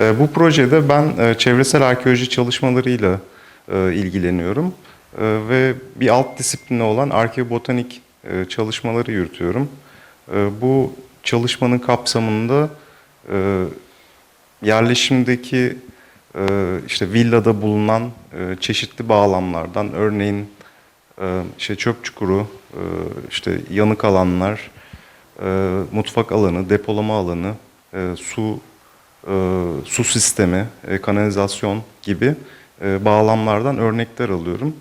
E, Bu projede ben e, çevresel arkeoloji çalışmalarıyla e, ilgileniyorum E, ve bir alt disiplini olan arkeobotanik çalışmaları yürütüyorum. Bu çalışmanın kapsamında yerleşimdeki işte villada bulunan çeşitli bağlamlardan örneğin işte çöp çukuru, işte yanık alanlar, mutfak alanı, depolama alanı, su e, su sistemi, e, kanalizasyon gibi e, bağlamlardan örnekler alıyorum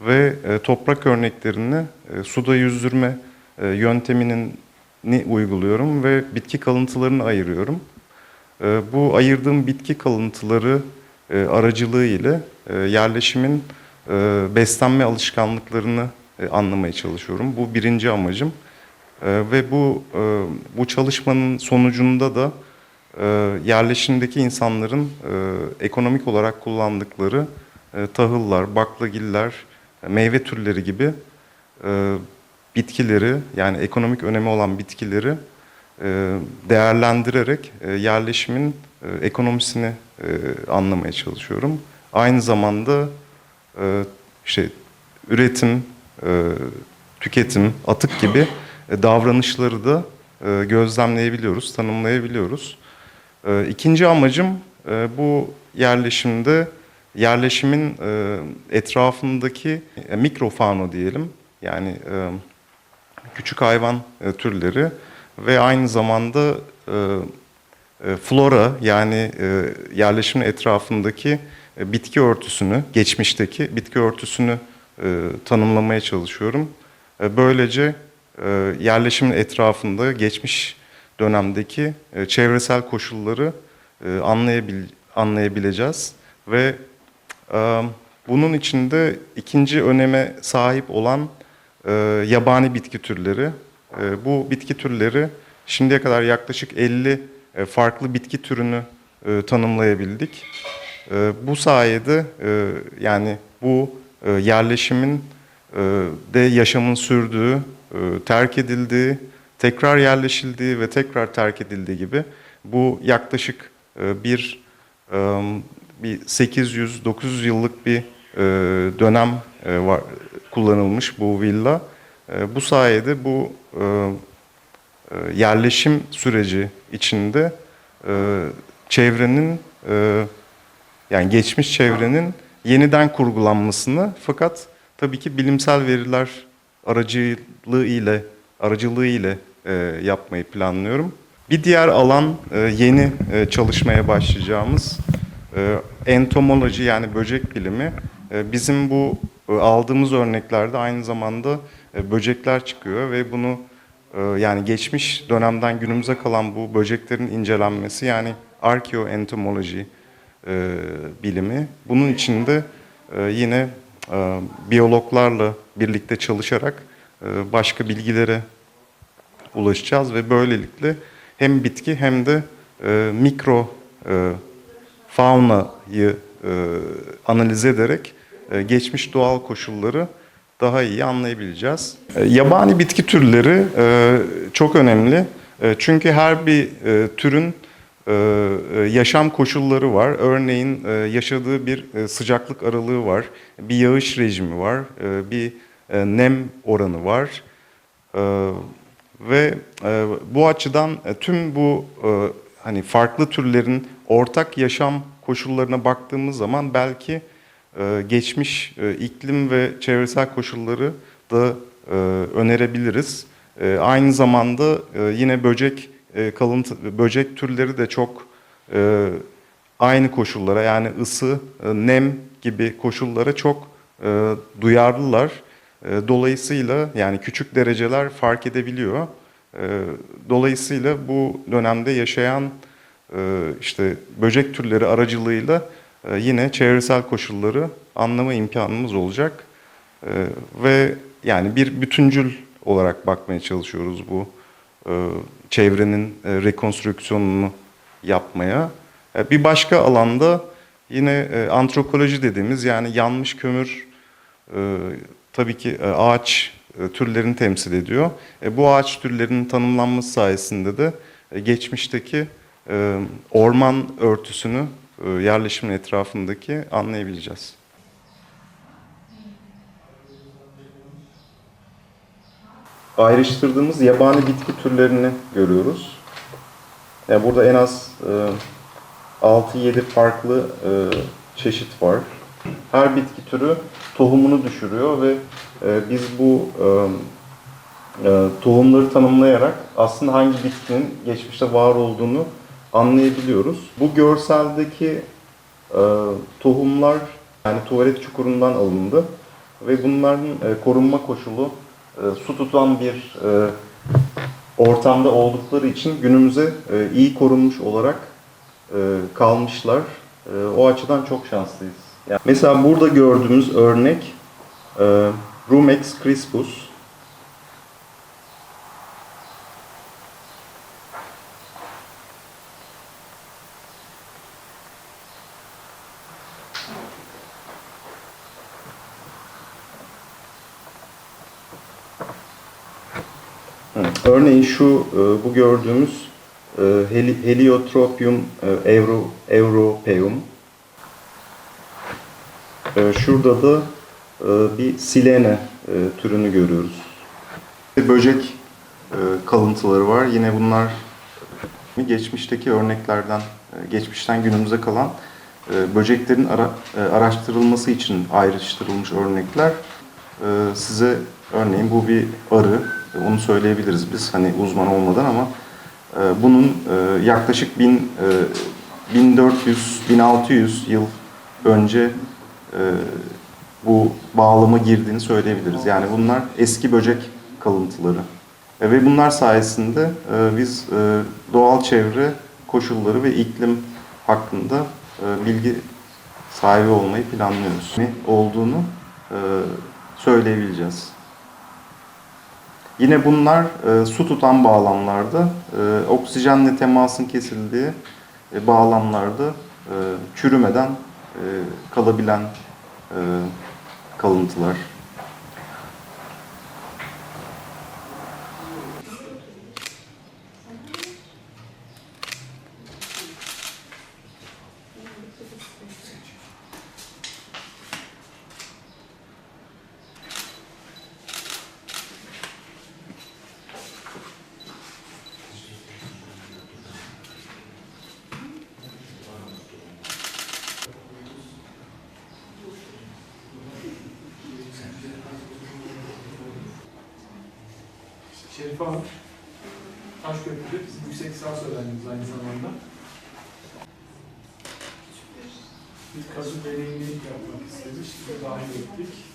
ve e, toprak örneklerini e, suda yüzdürme e, yönteminin ni uyguluyorum ve bitki kalıntılarını ayırıyorum. E, Bu ayırdığım bitki kalıntıları e, aracılığı ile e, yerleşimin e, beslenme alışkanlıklarını e, anlamaya çalışıyorum. Bu birinci amacım. E, Ve bu e, bu çalışmanın sonucunda da yerleşimdeki insanların e, ekonomik olarak kullandıkları e, tahıllar, baklagiller, meyve türleri gibi e, bitkileri yani ekonomik önemi olan bitkileri değerlendirerek yerleşimin ekonomisini anlamaya çalışıyorum. Aynı zamanda işte üretim, e, tüketim, atık gibi davranışları da gözlemleyebiliyoruz, tanımlayabiliyoruz. E, İkinci amacım e, bu yerleşimde yerleşimin e, etrafındaki e, mikrofauno diyelim yani e, küçük hayvan türleri ve aynı zamanda flora yani yerleşimin etrafındaki bitki örtüsünü, geçmişteki bitki örtüsünü tanımlamaya çalışıyorum. Böylece yerleşimin etrafında geçmiş dönemdeki e, çevresel koşulları e, anlayabil, anlayabileceğiz ve e, bunun içinde ikinci öneme sahip olan yabani bitki türleri. Bu bitki türleri şimdiye kadar yaklaşık 50 e, farklı bitki türünü tanımlayabildik. Bu sayede yani bu yerleşimin de yaşamın sürdüğü, e, terk edildiği, tekrar yerleşildiği ve tekrar terk edildiği gibi bu yaklaşık e, bir e, bir 800-900 yıllık bir e, dönem var kullanılmış bu villa. Bu sayede bu yerleşim süreci içinde çevrenin yani geçmiş çevrenin yeniden kurgulanmasını fakat tabii ki bilimsel veriler aracılığı ile aracılığı ile yapmayı planlıyorum. Bir diğer alan e, yeni e, çalışmaya başlayacağımız e, entomoloji yani böcek bilimi. E, bizim bu e, aldığımız örneklerde aynı zamanda e, böcekler çıkıyor ve bunu e, yani geçmiş dönemden günümüze kalan bu böceklerin incelenmesi yani arkeoentomoloji e, bilimi. Bunun içinde e, yine e, biyologlarla birlikte çalışarak e, başka bilgilere ulaşacağız ve böylelikle hem bitki hem de e, mikro e, faunayı e, analiz ederek e, geçmiş doğal koşulları daha iyi anlayabileceğiz. E, yabani bitki türleri e, çok önemli. E, çünkü her bir e, türün e, e, yaşam koşulları var. Örneğin e, yaşadığı bir e, sıcaklık aralığı var, bir yağış rejimi var, e, bir e, nem oranı var. E, ve e, bu açıdan e, tüm bu e, hani farklı türlerin ortak yaşam koşullarına baktığımız zaman belki e, geçmiş e, iklim ve çevresel koşulları da e, önerebiliriz. E, aynı zamanda e, yine böcek e, kalıntı böcek türleri de çok e, aynı koşullara yani ısı, e, nem gibi koşullara çok e, duyarlılar. E, Dolayısıyla yani küçük dereceler fark edebiliyor. E, Dolayısıyla bu dönemde yaşayan e, işte böcek türleri aracılığıyla e, yine çevresel koşulları anlama imkanımız olacak. E, Ve yani bir bütüncül olarak bakmaya çalışıyoruz bu e, çevrenin rekonstrüksiyonunu yapmaya. Bir başka alanda yine antropoloji dediğimiz yani yanmış kömür tabii ki e, ağaç e, türlerini temsil ediyor. E, bu ağaç türlerinin tanımlanması sayesinde de geçmişteki orman örtüsünü yerleşimin etrafındaki anlayabileceğiz. Ayrıştırdığımız yabani bitki türlerini görüyoruz. Yani burada en az e, 6-7 farklı çeşit var. Her bitki türü tohumunu düşürüyor ve e, biz bu e, e, tohumları tanımlayarak aslında hangi bitkinin geçmişte var olduğunu anlayabiliyoruz. Bu görseldeki tohumlar yani tuvalet çukurundan alındı ve bunların korunma koşulu su tutan bir ortamda oldukları için günümüze iyi korunmuş olarak kalmışlar. O açıdan çok şanslıyız. Yani mesela burada gördüğümüz örnek e, Rumex crispus. Evet, Örneğin şu e, bu gördüğümüz e, Heli- Heliotropium e, euro, europeum. E, Şurada da e, bir silene e, türünü görüyoruz. Böcek e, kalıntıları var. Yine bunlar geçmişteki örneklerden, geçmişten günümüze kalan böceklerin ara- araştırılması için ayrıştırılmış örnekler. Size örneğin bu bir arı, onu söyleyebiliriz biz hani uzman olmadan ama bunun yaklaşık 1000, e, 1400-1600 yıl önce e, bu bağlama girdiğini söyleyebiliriz. Yani bunlar eski böcek kalıntıları. E, Ve bunlar sayesinde e, biz e, doğal çevre koşulları ve iklim hakkında e, bilgi sahibi olmayı planlıyoruz. Ne olduğunu e, söyleyebileceğiz. Yine bunlar e, su tutan bağlamlarda, e, oksijenle temasın kesildiği e, bağlamlarda e, çürümeden kalabilen e, kalıntılar. Şerife Hanım, Taşköprü'de bizim yüksek lisans öğrencimiz aynı zamanda. Bir kazı deneyimi yapmak istemiş, dahil ettik.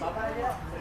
Bà ơi!